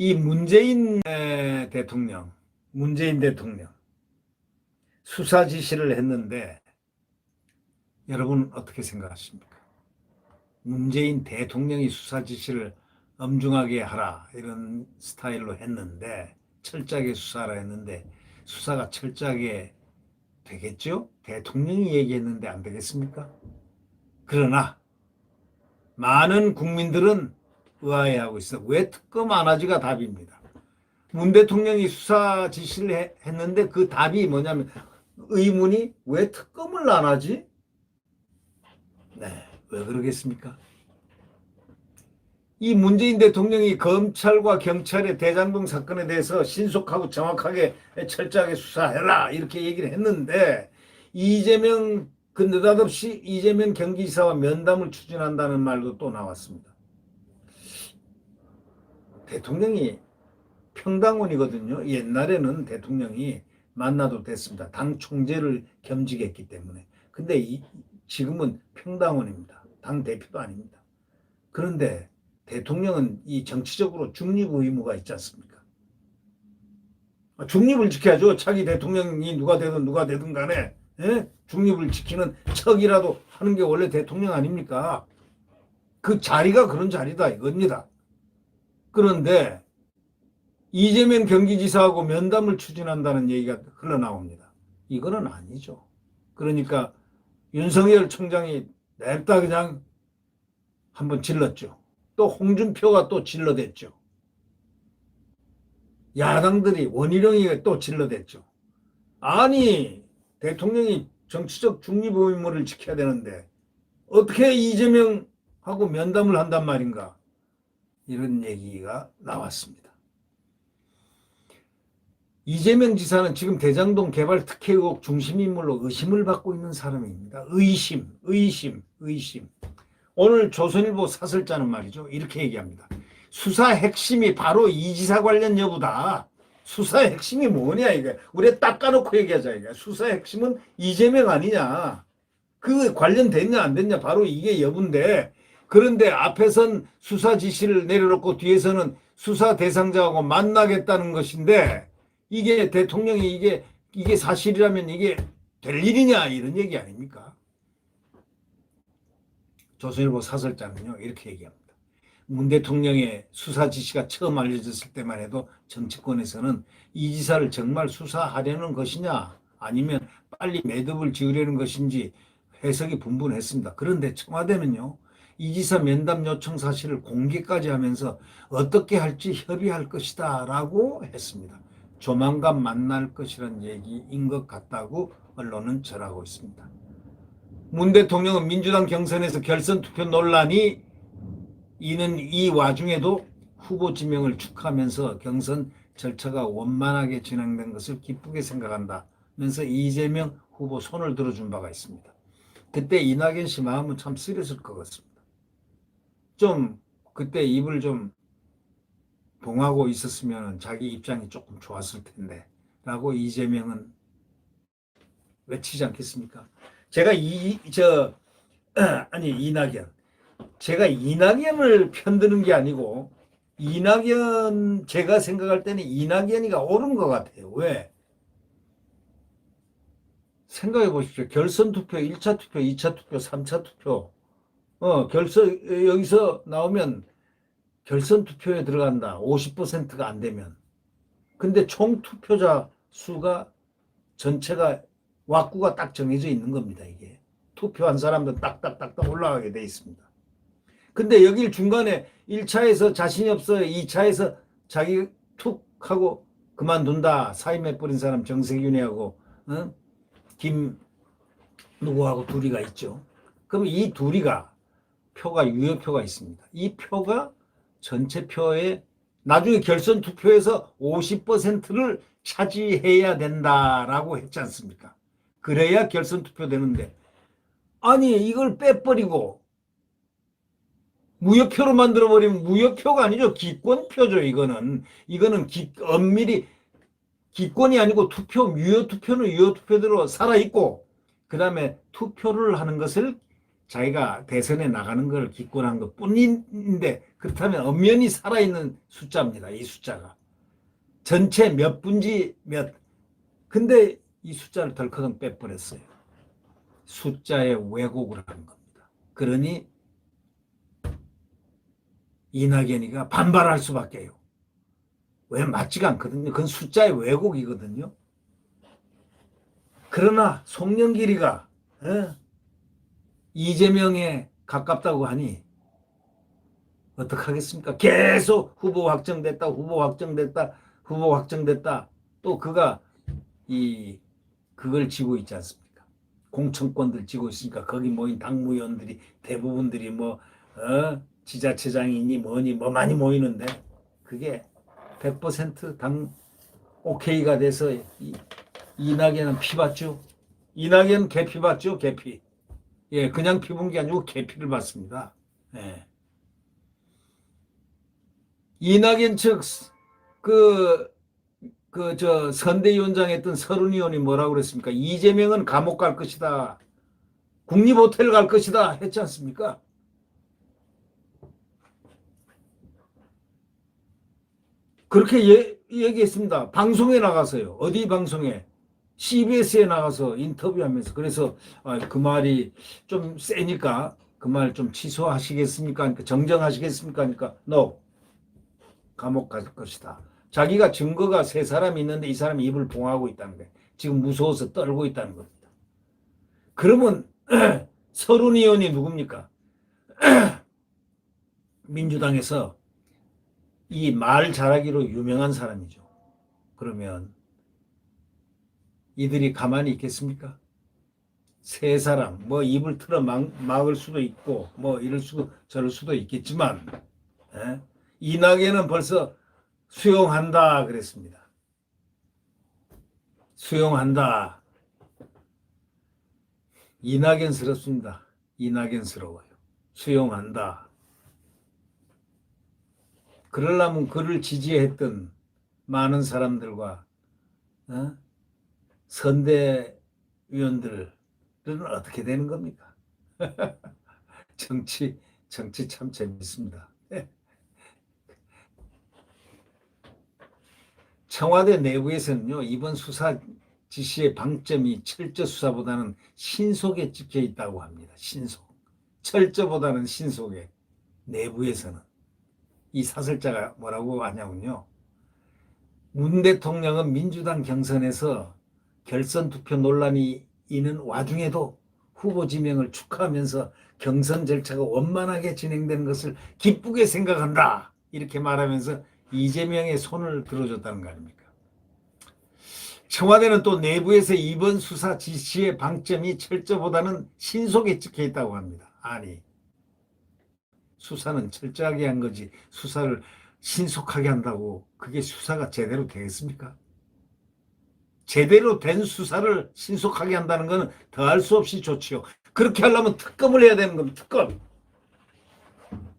이 문재인 에, 대통령, 문재인 대통령 수사 지시를 했는데 여러분 어떻게 생각하십니까? 문재인 대통령이 수사 지시를 엄중하게 하라 이런 스타일로 했는데 철저하게 수사라 했는데 수사가 철저하게 되겠죠? 대통령이 얘기했는데 안 되겠습니까? 그러나 많은 국민들은 의아해하고 있어. 왜 특검 안 하지가 답입니다. 문 대통령이 수사 지시를 해- 했는데 그 답이 뭐냐면 의문이 왜 특검을 안 하지? 네, 왜 그러겠습니까? 이 문재인 대통령이 검찰과 경찰의 대장동 사건에 대해서 신속하고 정확하게 철저하게 수사해라 이렇게 얘기를 했는데 이재명 그 느닷없이 이재명 경기지사와 면담을 추진한다는 말도 또 나왔습니다. 대통령이 평당원이거든요. 옛날에는 대통령이 만나도 됐습니다. 당 총재를 겸직했기 때문에. 근데 이, 지금은 평당원입니다. 당 대표도 아닙니다. 그런데 대통령은 이 정치적으로 중립 의무가 있지 않습니까? 아, 중립을 지켜야죠. 자기 대통령이 누가 되든 누가 되든 간에 예? 중립을 지키는 척이라도 하는 게 원래 대통령 아닙니까? 그 자리가 그런 자리다 이겁니다. 그런데 이재명 경기지사하고 면담을 추진한다는 얘기가 흘러나옵니다. 이거는 아니죠. 그러니까 윤석열 총장이 냅다 그냥 한번 질렀죠. 또 홍준표가 또 질러댔죠. 야당들이 원희룡이가 또 질러댔죠. 아니 대통령이 정치적 중립 의무를 지켜야 되는데 어떻게 이재명하고 면담을 한단 말인가 이런 얘기가 나왔습니다. 이재명 지사는 지금 대장동 개발 특혜 의혹 중심 인물로 의심을 받고 있는 사람입니다. 의심, 의심, 의심. 오늘 조선일보 사설자는 말이죠. 이렇게 얘기합니다. 수사 핵심이 바로 이 지사 관련 여부다. 수사 핵심이 뭐냐 이게. 우리 닦아놓고 얘기하자 이게. 수사 핵심은 이재명 아니냐. 그 관련됐냐 안 됐냐 바로 이게 여부인데 그런데 앞에선 수사 지시를 내려놓고 뒤에서는 수사 대상자하고 만나겠다는 것인데 이게 대통령이 이게 이게 사실이라면 이게 될 일이냐 이런 얘기 아닙니까? 조선일보 사설자는요 이렇게 얘기합니다. 문 대통령의 수사 지시가 처음 알려졌을 때만 해도 정치권에서는 이 지사를 정말 수사하려는 것이냐 아니면 빨리 매듭을 지으려는 것인지 해석이 분분했습니다. 그런데 청와대는요 이 지사 면담 요청 사실을 공개까지 하면서 어떻게 할지 협의할 것이다 라고 했습니다. 조만간 만날 것이란 얘기인 것 같다고 언론은 전하고 있습니다. 문 대통령은 민주당 경선에서 결선 투표 논란이 이는 이 와중에도 후보 지명을 축하하면서 경선 절차가 원만하게 진행된 것을 기쁘게 생각한다면서 이재명 후보 손을 들어준 바가 있습니다. 그때 이낙연 씨 마음은 참 쓰렸을 것 같습니다. 좀 그때 입을 좀 봉하고 있었으면 자기 입장이 조금 좋았을 텐데 라고 이재명은 외치지 않겠습니까? 제가 이 저 아니 이낙연 제가 이낙연을 편드는 게 아니고 이낙연 제가 생각할 때는 이낙연이가 옳은 것 같아요. 왜? 생각해 보십시오. 결선 투표, 1차 투표, 2차 투표, 3차 투표. 어, 결선 여기서 나오면 결선 투표에 들어간다. 50%가 안 되면. 근데 총 투표자 수가 전체가 왁구가 딱 정해져 있는 겁니다, 이게. 투표한 사람들 딱딱딱딱 올라가게 돼 있습니다. 근데 여길 중간에 1차에서 자신이 없어요. 2차에서 자기 툭 하고 그만둔다. 사임해 버린 사람 정세균이하고 어? 김 누구하고 둘이가 있죠. 그럼 이 둘이가 표가 유효표가 있습니다. 이 표가 전체 표의 나중에 결선 투표에서 50%를 차지해야 된다라고 했지 않습니까? 그래야 결선 투표 되는데 아니 이걸 빼버리고 무효표로 만들어 버리면 무효표가 아니죠 기권표죠 이거는 이거는 기, 엄밀히 기권이 아니고 투표 유효 투표는 유효 투표대로 살아 있고 그 다음에 투표를 하는 것을 자기가 대선에 나가는 걸 기권한 것 뿐인데 그렇다면 엄연히 살아있는 숫자입니다. 이 숫자가. 전체 몇 분지 몇. 근데 이 숫자를 덜커덩 빼버렸어요. 숫자의 왜곡을 한 겁니다. 그러니 이낙연이가 반발할 수밖에요. 왜 맞지가 않거든요. 그건 숫자의 왜곡이거든요. 그러나 송영길이가 어? 이재명에 가깝다고 하니 어떡하겠습니까? 계속 후보 확정됐다, 후보 확정됐다, 후보 확정됐다. 또 그가 이 그걸 지고 있지 않습니까? 공천권들 지고 있으니까 거기 모인 당무위원들이 대부분들이 뭐 어? 지자체장이니 뭐니 뭐 많이 모이는데 그게 100%당 오케이가 돼서 이, 이낙연은 피 받죠. 이낙연 개피 받죠, 개피. 예, 그냥 피 본 게 아니고 개피를 받습니다. 예. 이낙연 측, 그, 그, 저, 선대위원장 했던 서른 의원이 뭐라고 그랬습니까? 이재명은 감옥 갈 것이다. 국립호텔 갈 것이다. 했지 않습니까? 그렇게 예, 얘기했습니다. 방송에 나가서요. 어디 방송에? CBS에 나가서 인터뷰하면서 그래서 아, 그 말이 좀 세니까 그 말 좀 취소하시겠습니까? 그러니까 정정하시겠습니까? 그러니까 no 감옥 갈 것이다. 자기가 증거가 세 사람이 있는데 이 사람이 입을 봉하고 있다는 거예요. 지금 무서워서 떨고 있다는 겁니다. 그러면 서른 의원이 누굽니까? 민주당에서 이 말 잘하기로 유명한 사람이죠. 그러면 이들이 가만히 있겠습니까? 세 사람, 뭐 입을 틀어 막, 막을 수도 있고, 뭐 이럴 수도 저럴 수도 있겠지만, 에? 이낙연은 벌써 수용한다 그랬습니다. 수용한다. 이낙연스럽습니다. 이낙연스러워요. 수용한다. 그러려면 그를 지지했던 많은 사람들과 어? 선대위원들은 어떻게 되는 겁니까? 정치 정치 참 재밌습니다. 청와대 내부에서는요 이번 수사 지시의 방점이 철저 수사보다는 신속에 찍혀 있다고 합니다. 신속 철저보다는 신속에 내부에서는 이 사설자가 뭐라고 하냐면요. 문 대통령은 민주당 경선에서 결선 투표 논란이 있는 와중에도 후보 지명을 축하하면서 경선 절차가 원만하게 진행되는 것을 기쁘게 생각한다. 이렇게 말하면서 이재명의 손을 들어줬다는 거 아닙니까? 청와대는 또 내부에서 이번 수사 지시의 방점이 철저보다는 신속에 찍혀 있다고 합니다. 아니, 수사는 철저하게 한 거지 수사를 신속하게 한다고 그게 수사가 제대로 되겠습니까? 제대로 된 수사를 신속하게 한다는 것은 더할 수 없이 좋지요. 그렇게 하려면 특검을 해야 되는 겁니다. 특검.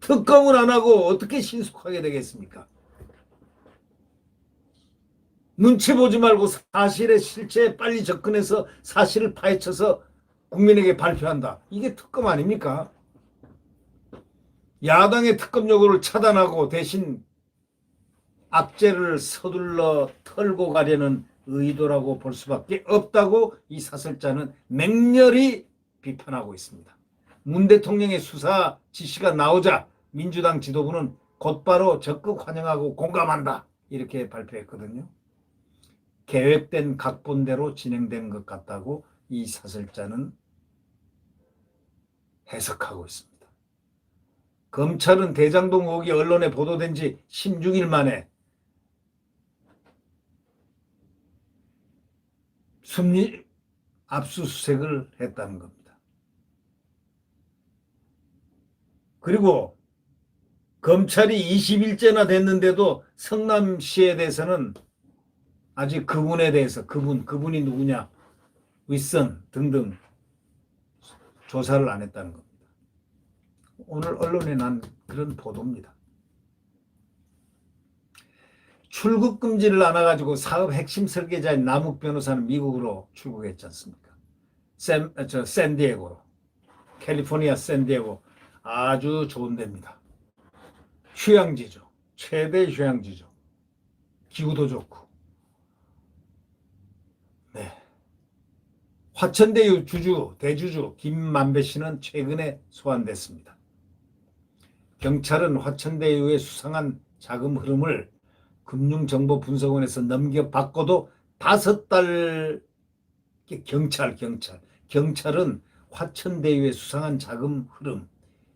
특검을 안 하고 어떻게 신속하게 되겠습니까? 눈치 보지 말고 사실의 실체에 빨리 접근해서 사실을 파헤쳐서 국민에게 발표한다. 이게 특검 아닙니까? 야당의 특검 요구를 차단하고 대신 악재를 서둘러 털고 가려는 의도라고 볼 수밖에 없다고 이 사설자는 맹렬히 비판하고 있습니다. 문 대통령의 수사 지시가 나오자 민주당 지도부는 곧바로 적극 환영하고 공감한다. 이렇게 발표했거든요. 계획된 각본대로 진행된 것 같다고 이 사설자는 해석하고 있습니다. 검찰은 대장동 의혹이 언론에 보도된 지 16일 만에 숨리 압수수색을 했다는 겁니다. 그리고 검찰이 20일째나 됐는데도 성남시에 대해서는 아직 그분에 대해서 그분 그분이 누구냐 윗선 등등 조사를 안 했다는 겁니다. 오늘 언론에 난 그런 보도입니다. 출국 금지를 안 해가지고 사업 핵심 설계자인 남욱 변호사는 미국으로 출국했지 않습니까? 샌, 저 샌디에고로. 캘리포니아 샌디에고 아주 좋은 데입니다. 휴양지죠. 최대 휴양지죠. 기후도 좋고. 네. 화천대유 주주, 대주주 김만배 씨는 최근에 소환됐습니다. 경찰은 화천대유의 수상한 자금 흐름을 금융정보분석원에서 넘겨받고도 다섯 달 경찰 경찰 경찰은 화천대유의 수상한 자금 흐름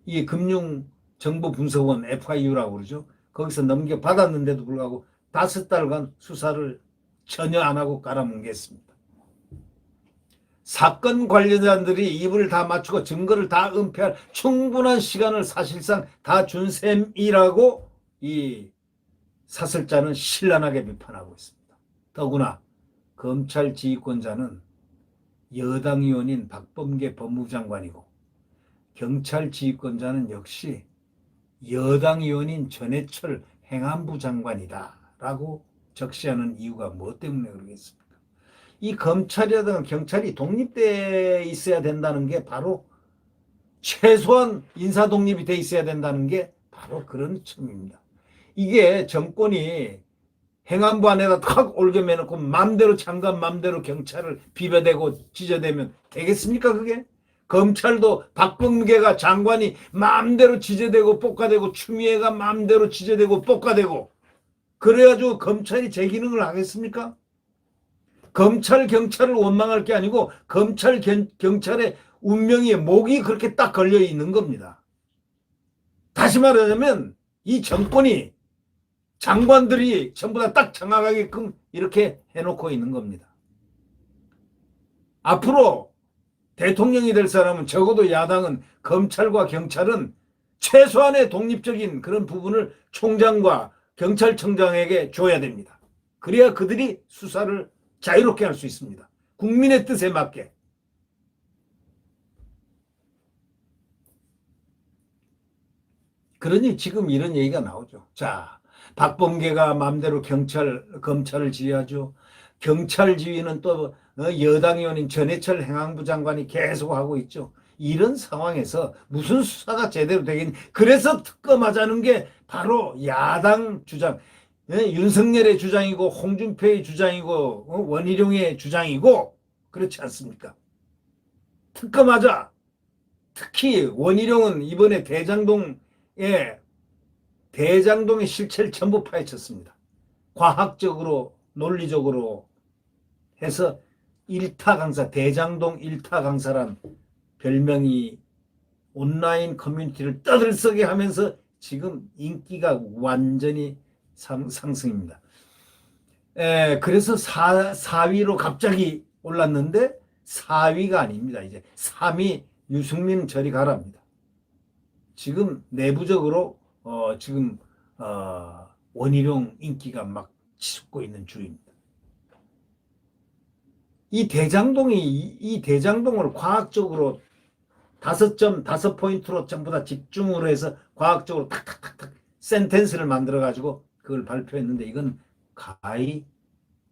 이 금융정보분석원 FIU라고 그러죠. 거기서 넘겨받았는데도 불구하고 다섯 달간 수사를 전혀 안 하고 깔아뭉갰습니다. 사건 관련자들이 입을 다 맞추고 증거를 다 은폐할 충분한 시간을 사실상 다 준 셈이라고 이 사설자는 신랄하게 비판하고 있습니다. 더구나 검찰 지휘권자는 여당 의원인 박범계 법무부 장관이고 경찰 지휘권자는 역시 여당 의원인 전해철 행안부 장관이다 라고 적시하는 이유가 뭐 때문에 그러겠습니까? 이 검찰이라든가 경찰이 독립돼 있어야 된다는 게 바로 최소한 인사 독립이 돼 있어야 된다는 게 바로 그런 층입니다. 이게 정권이 행안부 안에다 탁 올겨매놓고 맘대로 장관 맘대로 경찰을 비벼대고 찢어대면 되겠습니까 그게? 검찰도 박범계가 장관이 마음대로 지저대고 볶아대고 추미애가 마음대로 지저대고 볶아대고 그래가지고 검찰이 제 기능을 하겠습니까? 검찰 경찰을 원망할 게 아니고 검찰 경, 경찰의 운명이 목이 그렇게 딱 걸려 있는 겁니다. 다시 말하자면 이 정권이 장관들이 전부 다딱 장악하게끔 이렇게 해놓고 있는 겁니다. 앞으로 대통령이 될 사람은 적어도 야당은 검찰과 경찰은 최소한의 독립적인 그런 부분을 총장과 경찰청장에게 줘야 됩니다. 그래야 그들이 수사를 자유롭게 할 수 있습니다. 국민의 뜻에 맞게. 그러니 지금 이런 얘기가 나오죠. 자, 박범계가 마음대로 경찰, 검찰을 지휘하죠. 경찰 지휘는 또 어, 여당 의원인 전해철 행안부 장관이 계속 하고 있죠. 이런 상황에서 무슨 수사가 제대로 되겠니? 그래서 특검하자는 게 바로 야당 주장, 예, 윤석열의 주장이고 홍준표의 주장이고 어, 원희룡의 주장이고 그렇지 않습니까? 특검하자. 특히 원희룡은 이번에 대장동에 대장동의 실체를 전부 파헤쳤습니다. 과학적으로 논리적으로 해서 일타 강사 대장동 일타 강사란 별명이 온라인 커뮤니티를 떠들썩게 하면서 지금 인기가 완전히 상, 상승입니다. 에, 그래서 4, 4위로 갑자기 올랐는데 4위가 아닙니다. 이제 3위 유승민 저리 가랍니다. 지금 내부적으로 어, 지금 어, 원희룡 인기가 막 치솟고 있는 중입니다. 이 대장동이 이, 이 대장동을 과학적으로 다섯 점 다섯 포인트로 전부 다 집중으로 해서 과학적으로 탁탁탁탁 센텐스를 만들어 가지고 그걸 발표했는데 이건 가히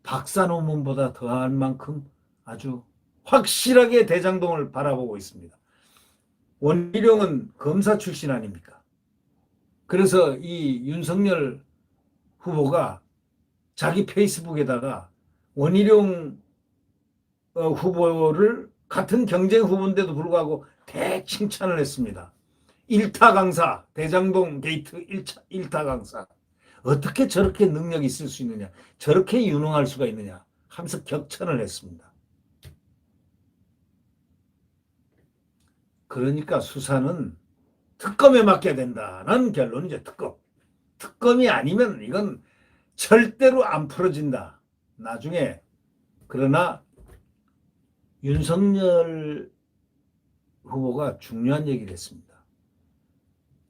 박사 논문보다 더할 만큼 아주 확실하게 대장동을 바라보고 있습니다. 원희룡은 검사 출신 아닙니까? 그래서 이 윤석열 후보가 자기 페이스북에다가 원희룡 어, 후보를 같은 경쟁 후보인데도 불구하고 대칭찬을 했습니다. 일타 강사, 대장동 게이트 1차, 일타 강사. 어떻게 저렇게 능력이 있을 수 있느냐, 저렇게 유능할 수가 있느냐 하면서 격찬을 했습니다. 그러니까 수사는 특검에 맡겨야 된다는 결론이죠, 특검. 특검이 아니면 이건 절대로 안 풀어진다. 나중에 그러나 윤석열 후보가 중요한 얘기를 했습니다.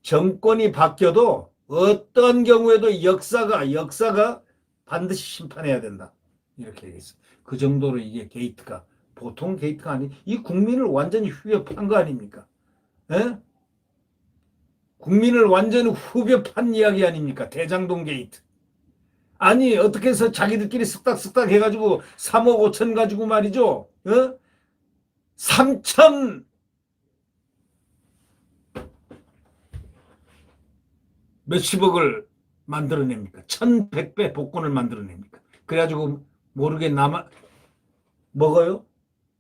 정권이 바뀌어도 어떤 경우에도 역사가 역사가 반드시 심판해야 된다. 이렇게 얘기했어요. 그 정도로 이게 게이트가 보통 게이트가 아니 이 국민을 완전히 후벼판 거 아닙니까? 에? 국민을 완전히 후벼판 이야기 아닙니까? 대장동 게이트. 아니 어떻게 해서 자기들끼리 쓱닥쓱닥 해가지고 3억 5천 가지고 말이죠. 어? 3천 몇십억을 만들어냅니까? 1100배 복권을 만들어냅니까? 그래가지고 모르게 남아 먹어요?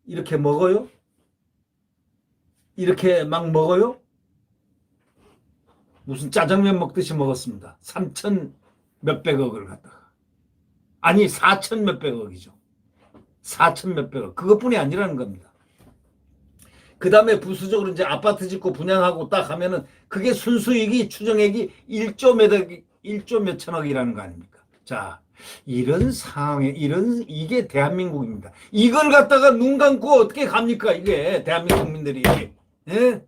이렇게 먹어요? 이렇게 막 먹어요? 무슨 짜장면 먹듯이 먹었습니다. 3천 몇백억을 갖다가. 아니 4천 몇백억이죠. 4천 몇백억. 그것뿐이 아니라는 겁니다. 그 다음에 부수적으로 이제 아파트 짓고 분양하고 딱 하면은 그게 순수익이 추정액이 1조 몇 억, 1조 몇천억이라는 거 아닙니까? 자, 이런 상황에, 이런, 이게 대한민국입니다. 이걸 갖다가 눈 감고 어떻게 갑니까? 이게 대한민국 국민들이. 예?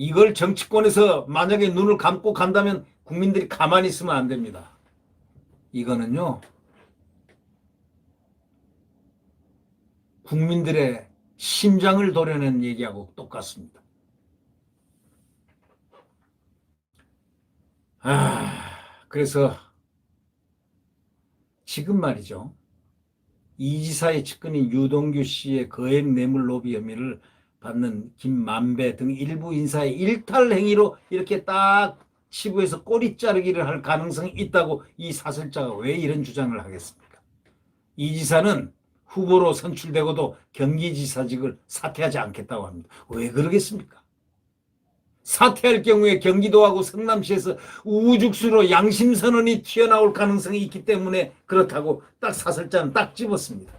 이걸 정치권에서 만약에 눈을 감고 간다면 국민들이 가만히 있으면 안 됩니다. 이거는요, 국민들의 심장을 도려낸 얘기하고 똑같습니다. 아, 그래서 지금 말이죠. 이 지사의 측근인 유동규 씨의 거액 뇌물 로비 혐의를 받는 김만배 등 일부 인사의 일탈 행위로 이렇게 딱 치부해서 꼬리 자르기를 할 가능성이 있다고 이 사설자가 왜 이런 주장을 하겠습니까? 이 지사는 후보로 선출되고도 경기지사직을 사퇴하지 않겠다고 합니다. 왜 그러겠습니까? 사퇴할 경우에 경기도하고 성남시에서 우죽수로 양심선언이 튀어나올 가능성이 있기 때문에 그렇다고 딱 사설자는 딱 집었습니다.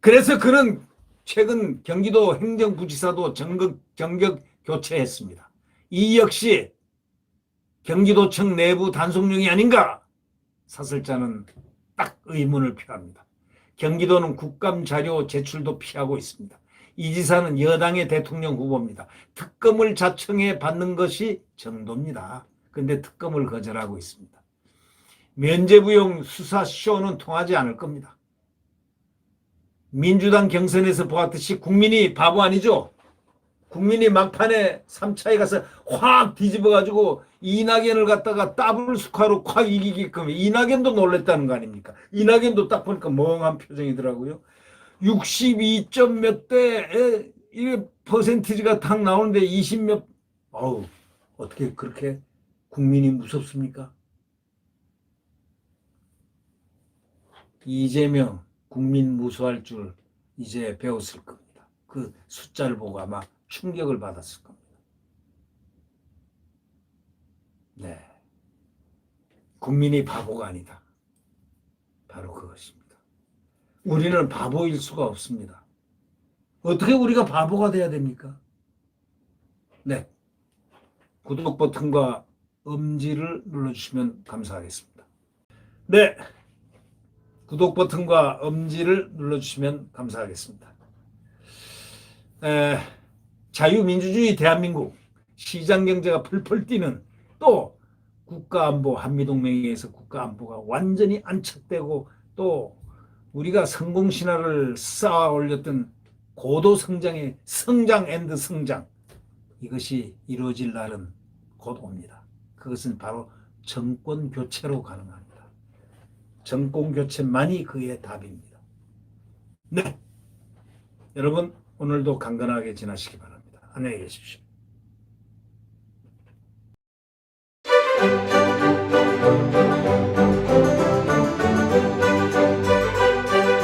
그래서 그는 최근 경기도 행정부지사도 정격, 정격 교체했습니다. 이 역시 경기도청 내부 단속용이 아닌가? 사설자는 딱 의문을 표합니다. 경기도는 국감 자료 제출도 피하고 있습니다. 이 지사는 여당의 대통령 후보입니다. 특검을 자청해 받는 것이 정도입니다. 근데 특검을 거절하고 있습니다. 면제부용 수사쇼는 통하지 않을 겁니다. 민주당 경선에서 보았듯이 국민이 바보 아니죠? 국민이 막판에 3차에 가서 확 뒤집어가지고 이낙연을 갖다가 더블 스코어로 확 이기게끔 이낙연도 놀랬다는 거 아닙니까? 이낙연도 딱 보니까 멍한 표정이더라고요. 62점 몇 대, 이게 퍼센티지가 딱 나오는데 20 몇, 어우, 어떻게 그렇게 국민이 무섭습니까? 이재명 국민 무수할 줄 이제 배웠을 겁니다. 그 숫자를 보고 아마 충격을 받았을 겁니다. 네. 국민이 바보가 아니다. 바로 그것입니다. 우리는 바보일 수가 없습니다. 어떻게 우리가 바보가 돼야 됩니까? 네. 구독 버튼과 음지를 눌러주시면 감사하겠습니다. 네. 구독 버튼과 음지를 눌러주시면 감사하겠습니다. 에, 자유민주주의 대한민국 시장 경제가 풀풀 뛰는 또 국가안보 한미동맹에서 국가안보가 완전히 안착되고 또 우리가 성공 신화를 쌓아 올렸던 고도 성장의 성장 앤드 성장 이것이 이루어질 날은 곧 옵니다. 그것은 바로 정권 교체로 가능합니다. 정권 교체만이 그의 답입니다. 네. 여러분 오늘도 강건하게 지나시기 바랍니다. 안녕히 계십시오.